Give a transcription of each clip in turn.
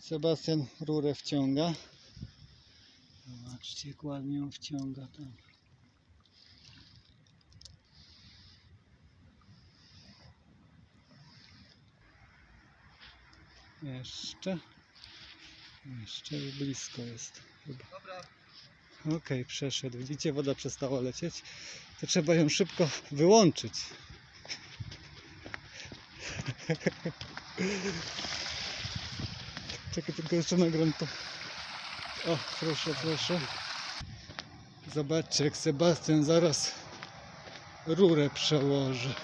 Sebastian rurę wciąga. Zobaczcie, jak ładnie ją wciąga tam. Jeszcze. Jeszcze blisko jest. Chyba. Okej, przeszedł. Widzicie, woda przestała lecieć. To trzeba ją szybko wyłączyć. Czekaj, tylko jeszcze nagram to. O, proszę, proszę. Zobaczcie, jak Sebastian zaraz rurę przełoży.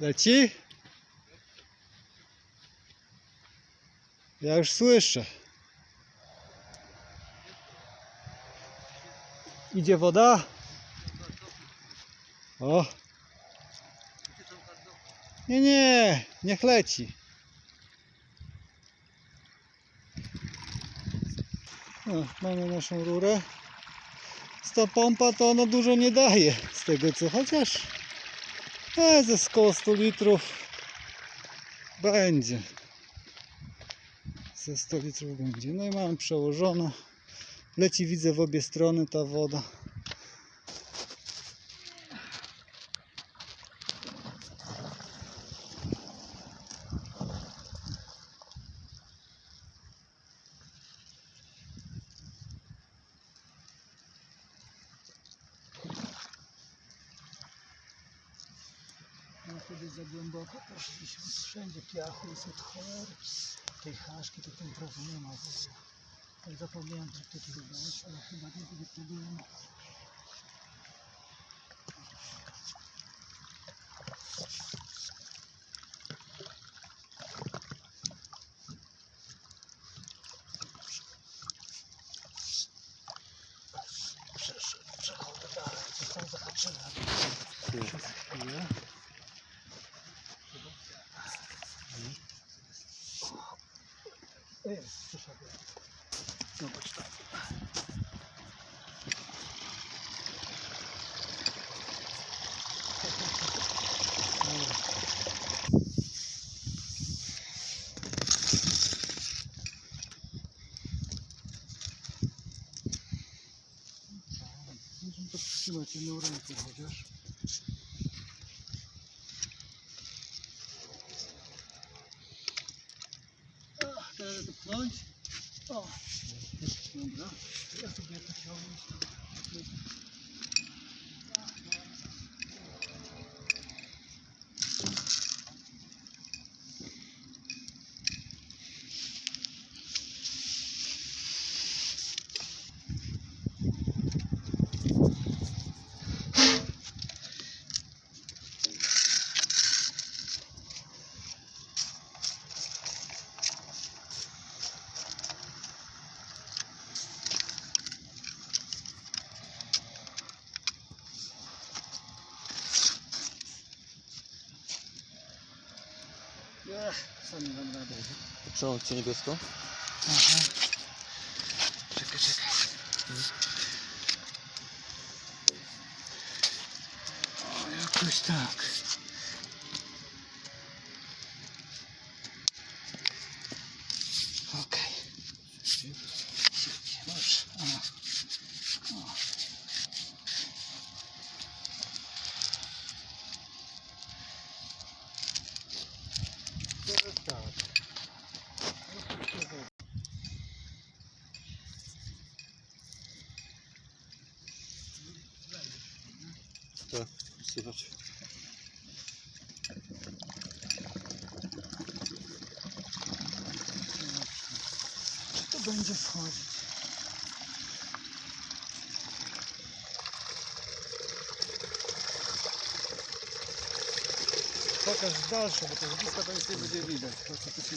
Leci? Ja już słyszę. Idzie woda? O. Nie, nie, niech leci. Mamy naszą rurę. Ta pompa to ona dużo nie daje z tego co, chociaż e, ze około 100 litrów będzie. Ze 100 litrów będzie. No i mam przełożone. Leci widzę w obie strony ta woda. Wtedy za głęboko poszliśmy. Wszędzie piachu jest od cholery. Tej haszki to tym prawie nie ma. w ogóle. Tak zapomniałem trochę tu dodać, ale chyba nie będzie problemu. Przechodzę dalej, coś tam zahaczyłem. To przytrzymać jedną ręką chociaż. Ach, teraz to pchnąć. O, Ech, sami dam radę. Przełącz cię niebieską. Aha. Czekaj, czekaj. O, jakoś tak. Okej. Szybciej, dobrze. O. O. Teraz tak. Tak, słychać. Czy to będzie wchodzić? Pokaż dalsze, bo to z bliska to nic nie będzie widać. To co tu się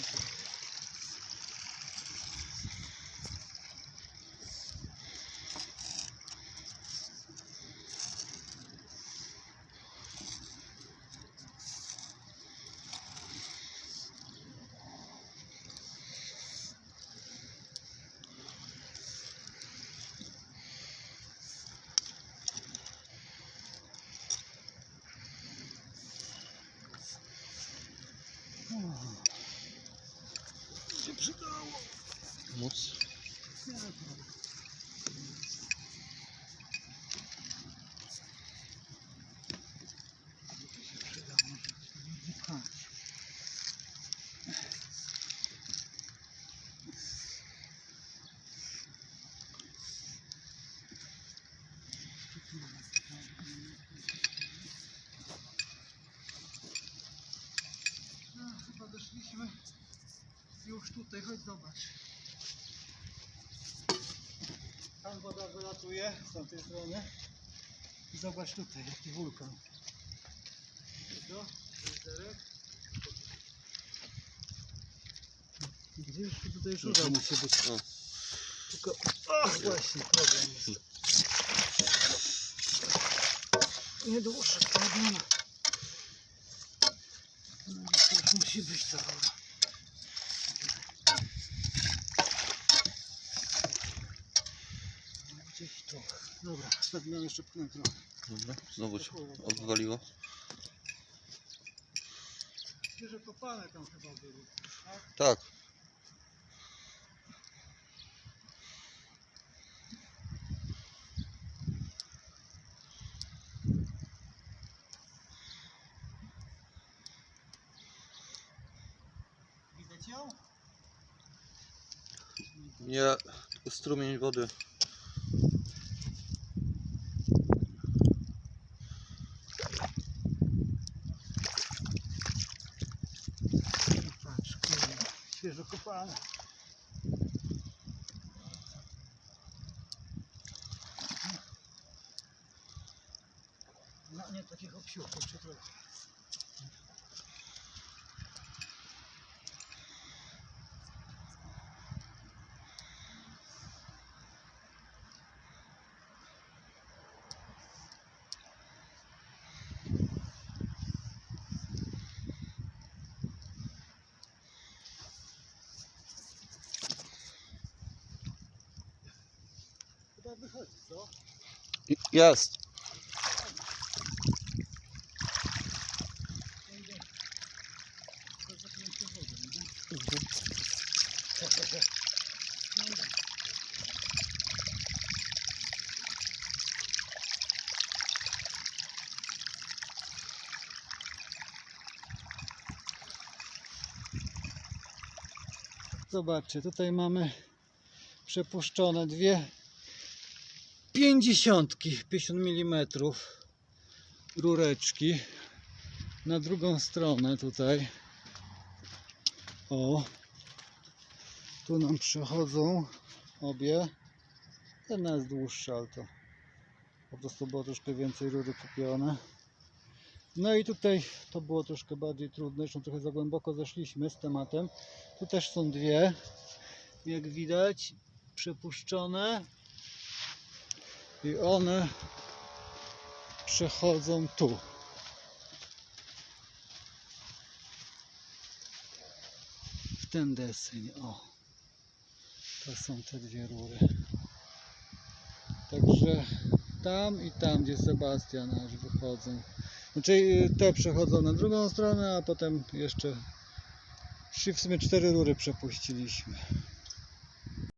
Się przydało. Móc. Nie, to- To się przyda, może wypchać. No, doszliśmy już tutaj, chodź zobacz. Tam woda wylatuje z tamtej strony. I zobacz tutaj, jaki wulkan. To, jezerek. Widzisz, tutaj już uda musi być. O. Tylko, ach, właśnie, problem jest. Nie dłuższy problem. No, to już musi być ta. Gdzieś tu. Dobra, stawiam jeszcze pchnę trochę. Dobra. Znowu się odwaliło. Świeże kopane tam chyba były. Tak? Tak. Ją? Nie, tylko strumień wody. Patrz, kurde, świeżo kopane. No nie takich obsiłków, czy trochę. Wychodzi, co? Jest. Zobaczcie, tutaj mamy przepuszczone dwie pięćdziesiątki, 50 mm rureczki na drugą stronę tutaj. O, tu nam przechodzą obie. Jedna jest dłuższa, ale to po prostu było troszkę więcej rury kupione. No i tutaj to było troszkę bardziej trudne, zresztą trochę za głęboko zeszliśmy z tematem. Tu też są dwie, jak widać, przepuszczone. I one przechodzą tu. W ten deseń, o. To są te dwie rury. Także tam i tam, gdzie Sebastian aż wychodzą. Znaczy y, te przechodzą na drugą stronę, a potem jeszcze w sumie cztery rury przepuściliśmy.